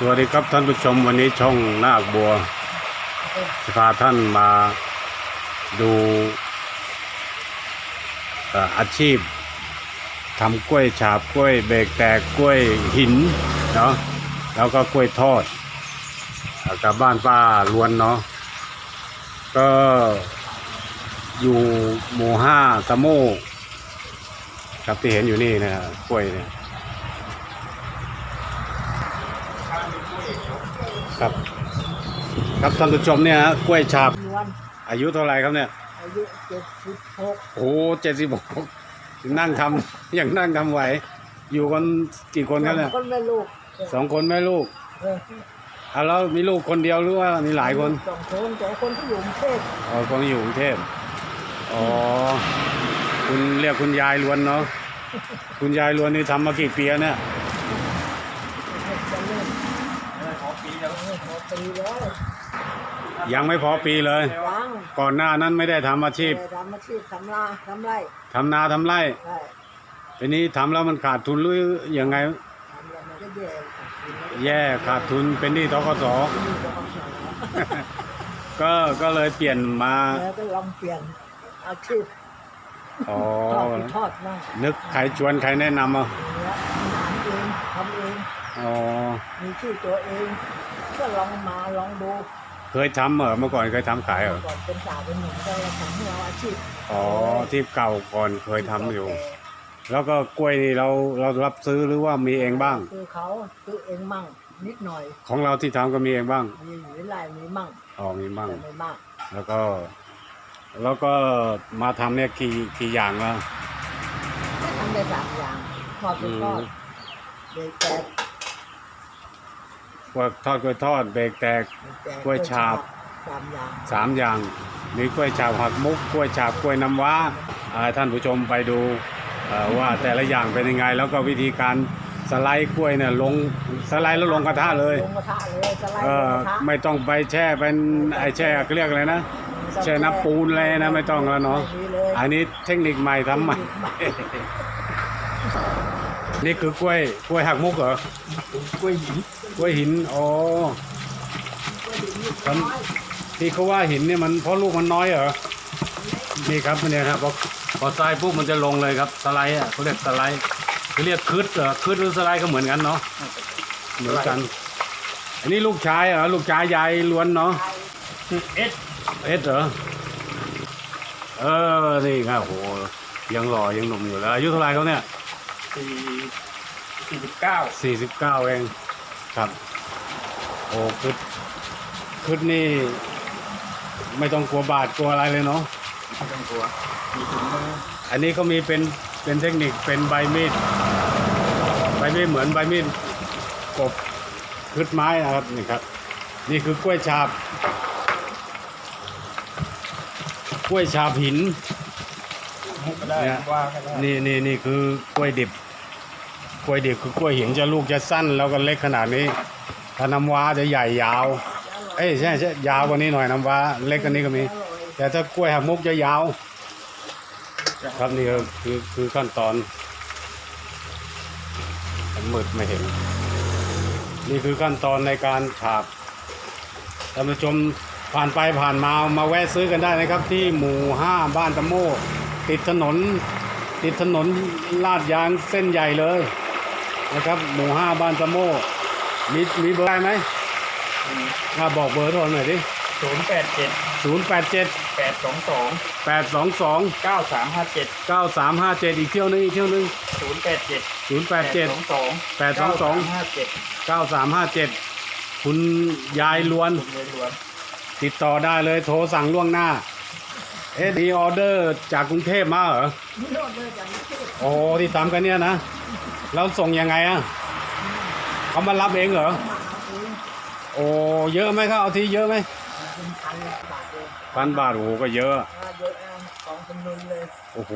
สวัสดีครับท่านผู้ชมวันนี้ช่องนาคบัวจะพาท่านมาดูอาชีพทำกล้วยฉาบกล้วยเบรกแตกกล้วยหินเนาะแล้วก็กล้วยทอดกับบ้านป้าล้วนเนาะก็อยู่หมู่ห้าตะโมครับที่เห็นอยู่นี่นะครับกล้วยเนี่ย ครับ ครับท่านผู้ชมเนี่ยฮะกล้วยฉาบล้วนอายุเท่าไหร่ครับเนี่ย อายุเจ็ดสิบหกโอ้เจ็ดสิบหกนั่งทำ ยังนั่งทำไหว อยู่กันกี่คนครับเนี่ยคนแม่ลูกสองคนแม่ลูกเอออะแล้วมีลูกคนเดียวหรือว่ามีหลายคนสองคนแต่คนที่อยู่กรุงเทพอ๋อคนอยู่กรุงเทพอ๋อคุณเรียกคุณยายล้วนเนาะคุณยายล้วนนี่ทำมากี่ปีแล้วเนี่ย จะเริ่มขอปีแล้วขอปีแล้ว ยังไม่พอปีเลย ยังก่อนหน้านั้นไม่ได้ทำอาชีพแต่ทำอาชีพทำนาทำไรทำนาทำไร่ใช่ทีนี้ทำแล้วมันขาดทุนหรือยังไง ทำแล้วมันก็แย่กินแล้วแย่ขาดทุนเป็นหนี้ทกส นี่ก็ต้องใช้ก็ก็เลยเปลี่ยนมาแล้วก็ลองเปลี่ยนอาชีพอ๋อทอดทอดมั่งนึกใครชวนใครแนะนำอะแล้วทำเองทำเอง อ๋อมีชื่อตัวเอง ก็ลองมาลองดูเคยทำเหรอเมื่อก่อนเคยทำขายเหรอก่อนเป็นสาวเป็นหนุ่มก็เราทำให้เราอาชีพอ๋อที่เก่าก่อนเคยทำอยู่แล้วก็กล้วยนี่เราเรารับซื้อหรือว่ามีเองบ้าง คือเขาซื้อเองมั่งนิดหน่อยของเราที่ทำก็มีเองบ้างมีหลายมีมั่งอ๋อมีบ้างแต่ไม่มากแล้วก็ แล้วก็มาทำเนี่ยกี่กี่อย่างแล้วทำได้สามอย่างทอดเป็นทอดอืมเบรกแกก ล้วยทอดกล้วยทอดเบรกแตกเบรแตกล้วยฉาบ สามอย่างสามอย่างมีกล้วยฉาบหักมุกกล้วยฉาบกล้วยน้ำว้าอ่าท่านผู้ชมไปดูเอ่อว่าแต่ละอย่างเป็นยังไง แล้วก็วิธีการสไลด์กล้วยเนี่ยลงสไลด์แล้วลงกระทะเลยลงกระทะเลยจะไล่เอลงอกระทะไม่ต้องไปแช่เป็นไอแช่เขาเรียกอะไรนะ แช่น้ำปูนเลยนะไม่ต้องแล้วเนาะ ไม่มีเลยอันนี้เทคนิคใหม่ทำใหม่ นี่คือกล้วยกล้วยหักมุกเหรอกล้วยหินกล้วยหินอ๋อครับที่เขาว่าหินเนี่ยมันเพราะลูกมันน้อยเหรอนี่ครับเนี่ยครับพอพอทรายปุ๊บมันจะลงเลยครับสไลด์อะเขาเรียกสไลด์เขาเรียกคืดเหรอคืดหรือสไลด์ก็เหมือนกันเนาะเหมือนกัน อันนี้ลูกชายเหรอลูกชายยายล้วนเนาะเอสเอสเหรอเออนี่ครับโหยังหล่อยังหนุ่มอยู่แล้วอายุเท่าไหร่เขาเนี่ย สี่สี่สิบเก้าสี่สิบเก้าเองครับโอ้คืดคืดนี่ ไม่ต้องกลัวบาดกลัวอะไรเลยเนาะไม่ต้องกลัวมีถุงมืออันนี้ก็มีเป็นเป็นเทคนิคเป็นใบมีดใบมีดเหมือนใบมีดกบคืดไม้นะครับนี่ครับ นี่คือกล้วยฉาบ กล้วยฉาบหินมุกก็ได้เนี่ยว่าก็ได้ นี่นี่นี่คือกล้วยดิบก ล้วยดิบคือกล้วยหินจะลูกจะสั้นแล้วก็เล็กขนาดนี้ถ้าน้ำว้าจะใหญ่ยาว เอ้ยใช่ใช่ยาวกว่านี้หน่อยน้ำว้าเล็กกว่านี้ก็มี แต่ถ้ากล้วยหักมุกจะยาว ครับนี่คือคือขั้นตอนมันมืดไม่เห็น นี่คือขั้นตอนในการฉาบท่านผู้ชมผ่านไปผ่านมามาแวะซื้อกันได้นะครับ ที่หมู่ห้าบ้านตะโมติดถนน ติดถนนลาดยางเส้นใหญ่เลย นะครับ หมู่ห้าบ้านตะโมมีมีเบอร์อะไรไหมอ่าบอกเบอร์โทรหน่อยดิศูนย์แปดเจ็ดศูนย์แปดเจ็ดแปดสองสองแปดสองสองเก้าสามห้าเจ็ดเก้าสามห้าเจ็ดอีกเที่ยวนึงอีกเที่ยวนึงศูนย์แปดเจ็ดศูนย์แปดเจ็ดสองแปดสองสองห้าเจ็ดเก้าสามห้าเจ็ดคุณยายล้วนคุณเลยล้วน ติดต่อได้เลยโทรสั่งล่วงหน้า เอ๊ะมีออเดอร์จากกรุงเทพมาเหรอนี่โดนเลยจากนี้โอ้ที่ทำกันเนี่ยนะ แล้วส่งยังไงอะเขามารับเองเหรอมาเอาเองโอ้เยอะไหมครับเอาทีเยอะไหมเป็นพันบาทเลยพันบาทโอ้โหก็เยอะอ่าเยอะอะสองจำนวนเลยโอ้โห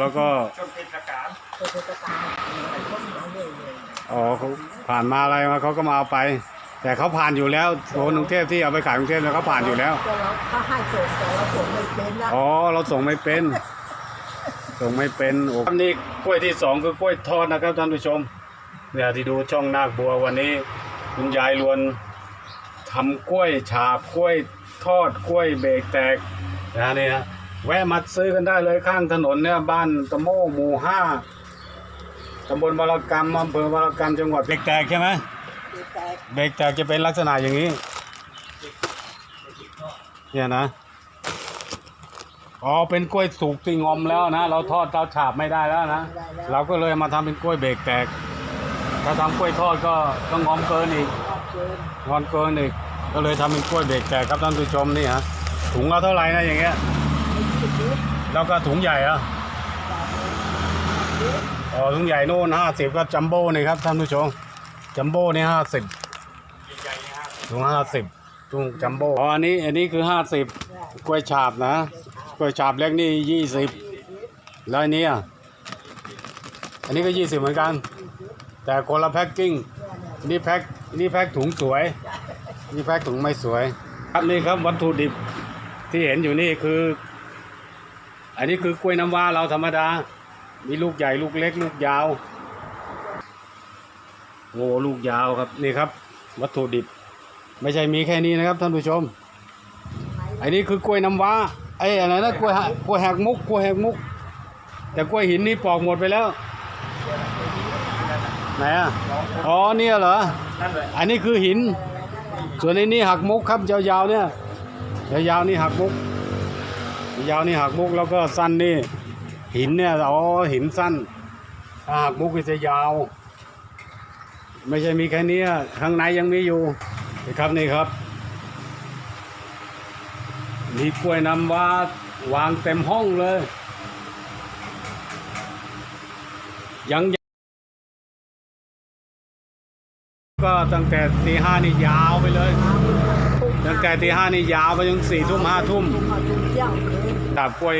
แล้วก็จนเป็นประการเป็นประการไอ้คนมาเรื่อยเลยอ๋อเขาผ่านมาอะไรมาเขาก็มาเอาไป แต่เขาผ่านอยู่แล้วโซนกรุงเทพที่เอาไปขายกรุงเทพแล้วเขาผ่านอยู่แล้วก็เราถ้าให้ส่งแต่เราส่งไม่เป็นละอ๋อเราส่งไม่เป็น ส่งไม่เป็นโอ้นี่กล้วยที่สองคือกล้วยทอดนะครับท่านผู้ชมเนี่ยที่ดูช่องนาคบัววันนี้คุณยายลวนทำกล้วยฉาบกล้วยทอดกล้วยเบรกแตกนะนี่ฮะแวะมาซื้อกันได้เลยข้างถนนเนี่ยบ้านตะโมหมู่ห้าตำบลบารกรรมอำเภอบารกรรมจังหวัดเบรกแตกใช่ไหมดูแต่เบรกแตกจะเป็นลักษณะอย่างนี้เนี่ยนะ อ๋อเป็นกล้วยสุกที่งอมแล้วนะ เราทอดเราฉาบไม่ได้แล้วนะได้แล้ว เราก็เลยมาทำเป็นกล้วยเบรกแตก ถ้าทำกล้วยทอดก็ต้องงอมเกินอีกชอบเกินงอนเกินอีก ก็เลยทำเป็นกล้วยเบรกแตกครับท่านผู้ชมนี่ฮะถุงละเท่าไหร่นะอย่างเงี้ย ไม่คิดดูแล้วก็ถุงใหญ่อะอ๋อถุงใหญ่โน่นห้าสิบก็จัมโบ้นี่ครับท่านผู้ชมจัมโบ้นี่ห้าสิบถุงห้าสิบถุงจัมโบ้อ๋ออันนี้อันนี้คือห้าสิบกล้วยฉาบนะ กล้วยฉาบเล็กนี่ยี่สิบแล้วอันนี้อะอันนี้ก็ยี่สิบเหมือนกัน แต่คนละแพ็คกิ้งนี่แพ็คนี่แพ็คถุงสวย นี่แพ็คถุงไม่สวย ครับนี่ครับวัตถุดิบที่เห็นอยู่นี่คือ อันนี้คือกล้วยน้ำว้าเราธรรมดา มีลูกใหญ่ลูกเล็กลูกยาวโอ้ลูกยาวครับนี่ครับ วัตถุดิบ ไม่ใช่มีแค่นี้นะครับท่านผู้ชม อันนี้คือกล้วยน้ำว้า ไอ้อะไรนะกล้วยหะกล้วยแหกมุกกล้วยแหกมุก แต่กล้วยหินนี่ปอกหมดไปแล้วไหนอะอ๋อเนี่ยเหรออันนี้คือหิน ส่วนไอ้นี่หักมุกครับยาวๆเนี่ยยาวๆนี่หักมุก ยาวนี่หักมุกแล้วก็สั้นนี่ หินเนี่ยอ๋อหินสั้นถ้าหักมุกก็จะยาว ไม่ใช่มีแค่นี้ข้างในยังมีอยู่นี่ครับนี่ครับ มีกล้วยน้ำว้าวางเต็มห้องเลย ยังก็ตั้งแต่ตีห้านี่ยาวไปเลย ตั้งแต่ตีห้านี่ยาวไปจนสี่ทุ่มห้าทุ่มทุ่มมาทุ่มเที่ยงคืนดาบกล้วย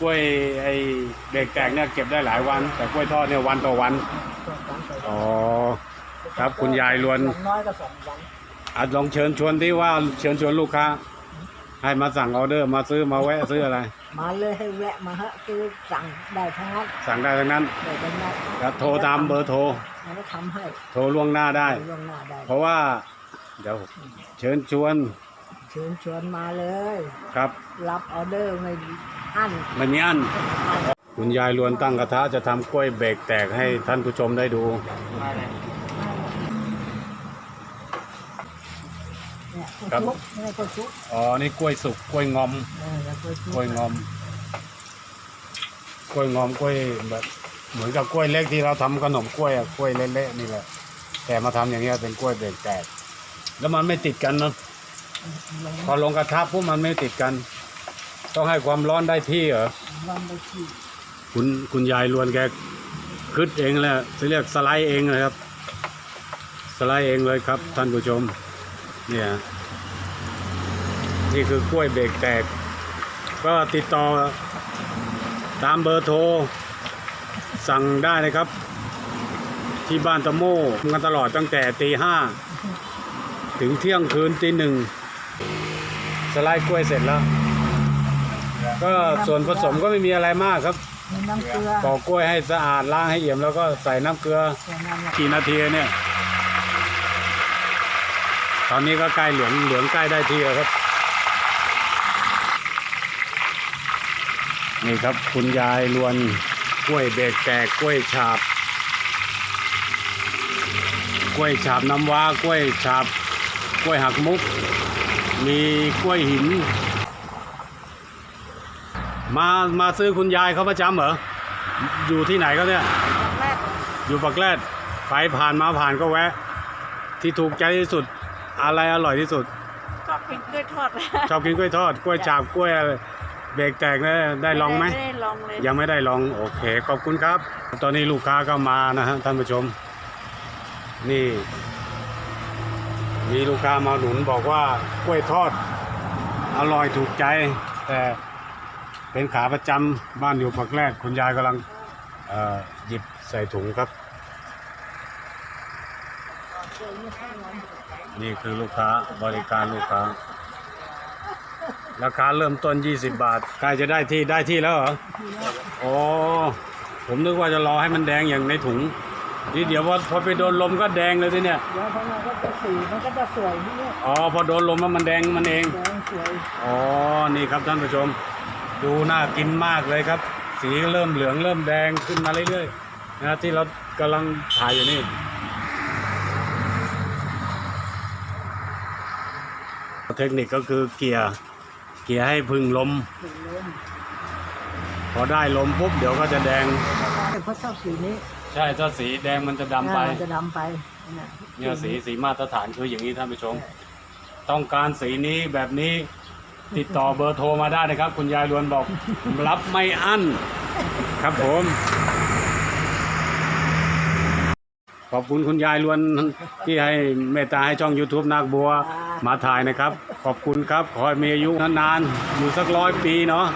กล้วยไอ้เบรกแตกเนี่ยเก็บได้หลายวัน แต่กล้วยทอดเนี่ยวันต่อวันสองวันต่ออ๋อ ครับคุณยายลวนอย่างน้อยก็สองวันอาจลองเชิญชวนที่ว่าเชิญชวนลูกค้า ให้มาสั่งออเดอร์มาซื้อมาแวะซื้ออะไร มาเลยให้แวะมาฮะคือสั่งได้ทั้งนั้นสั่งได้ทั้งนั้นได้ทั้งนั้นครับโทรตามเบอร์โทรแล้วก็ทำให้โทรล่วงหน้าได้ ล่วงหน้าได้เพราะว่าเดี๋ยวเชิญชวนเชิญชวนมาเลย ครับรับออเดอร์ไม่อั้นไม่มีอันคุณยายลวนตั้งกระทะจะทำกล้วยเบรกแตกให้ท่านผู้ชมได้ดูเนี่ย ครับ ชุบเนี่ยก็ชุบอ๋อ นี่กล้วยสุกกล้วยงอมเออแล้วก็ชุบกล้วยงอม กล้วยงอมกล้วยแบบ เหมือนกับกล้วยเล็กที่เราทำขนมกล้วยอะกล้วยเละๆนี่แหละ แต่มาทำอย่างเงี้ยเป็นกล้วยเบรกแตกแล้วมันไม่ติดกันเนอะลงพอลงกระทะปุ๊บมันไม่ติดกัน ต้องให้ความร้อนได้ที่เหรอวันไปที่คุณคุณยายลวนแกคืดเองแหละจะเรียกสไลด์เองเลยครับ สไลด์เองเลยครับท่านผู้ชม เนี่ย นี่คือกล้วยเบรกแตก ก็ติดต่อตามเบอร์โทร สั่งได้นะครับ ที่บ้านตะโม่ทำกันตลอดตั้งแต่ตีห้าถึงเที่ยงคืนตีหนึ่งสไลด์กล้วยเสร็จแล้ว ก็ส่วนผสมก็ไม่มีอะไรมากครับมีน้ำเกลือปอกกล้วยให้สะอาดล้างให้เอี่ยมแล้วก็ใส่น้ำเกลือแค่นั้นแหละกี่นาทีเนี่ย ตอนนี้ก็ใกล้เหลืองเหลืองใกล้ได้ที่แล้วครับ นี่ครับคุณยายลวนกล้วยเบรกแตกกล้วยฉาบ กล้วยฉาบน้ำว้ากล้วยฉาบ กล้วยหักมุก มีกล้วยหิน มามาซื้อคุณยายเขาประจำเหรอ อยู่ที่ไหนก็เนี่ยแรกอยู่ปักแรดไปผ่านมาผ่านก็แวะ ที่ถูกใจที่สุดอะไรอร่อยที่สุด ชอบกินกล้วยทอดชอบกินกล้วยทอด กล้วยฉาบกล้วยอะไร เบรกแตกได้ได้ลองไหม ไม่ได้ลองเลยยังไม่ได้ลองโอเค ขอบคุณครับ ตอนนี้ลูกค้าก็มานะฮะท่านผู้ชม นี่ มีลูกค้ามาหนุนบอกว่ากล้วยทอด อร่อยถูกใจ แต่เป็นขาประจำบ้านอยู่ปักแรดคุณยายกำลังเอ่อหยิบใส่ถุงครับ นี่คือลูกค้าบริการลูกค้า ราคาเริ่มต้น 20 บาทใกล้จะได้ที่ได้ที่แล้วเหรออ๋อผมนึกว่าจะรอให้มันแดงอย่างในถุงนี่เดี๋ยวพอพอไปโดนลมก็แดงเลยทีเนี่ยเดี๋ยวพอเราก็จะสีมันก็จะสวยนี่เนี่ยอ๋อพอโดนลมแล้วมันแดงมันเองแดงสวยอ๋อนี่ครับท่านผู้ชม ดูน่ากินมากเลยครับ สีเริ่มเหลืองเริ่มแดงขึ้นมาเรื่อยๆนะที่เรากำลังถ่ายอยู่นี่เทคนิคก็คือเกียร์ เกียร์ให้พึ่งลมสีลมพอได้ลมปุ๊บเดี๋ยวก็จะแดง แต่เพราะชอบสีนี้ใช่ถ้าสีแดงมันจะดำไปอ่าจะดำไปเนี่ยเนี่ยสีสีมาตรฐานคืออย่างนี้ท่านผู้ชม ต้องการสีนี้แบบนี้ติดต่อเบอร์โทรมาได้นะครับ คุณยายรวนบอก รับไม่อั้น ครับผม ข อบคุณคุณยายรวนที่ให้เมตตาให้ช่อง YouTube นาคบัวมาถ่ายนะครับ ขอบคุณครับ ขอให้มีอายุนานๆอยู่สักร้อยปีเนาะ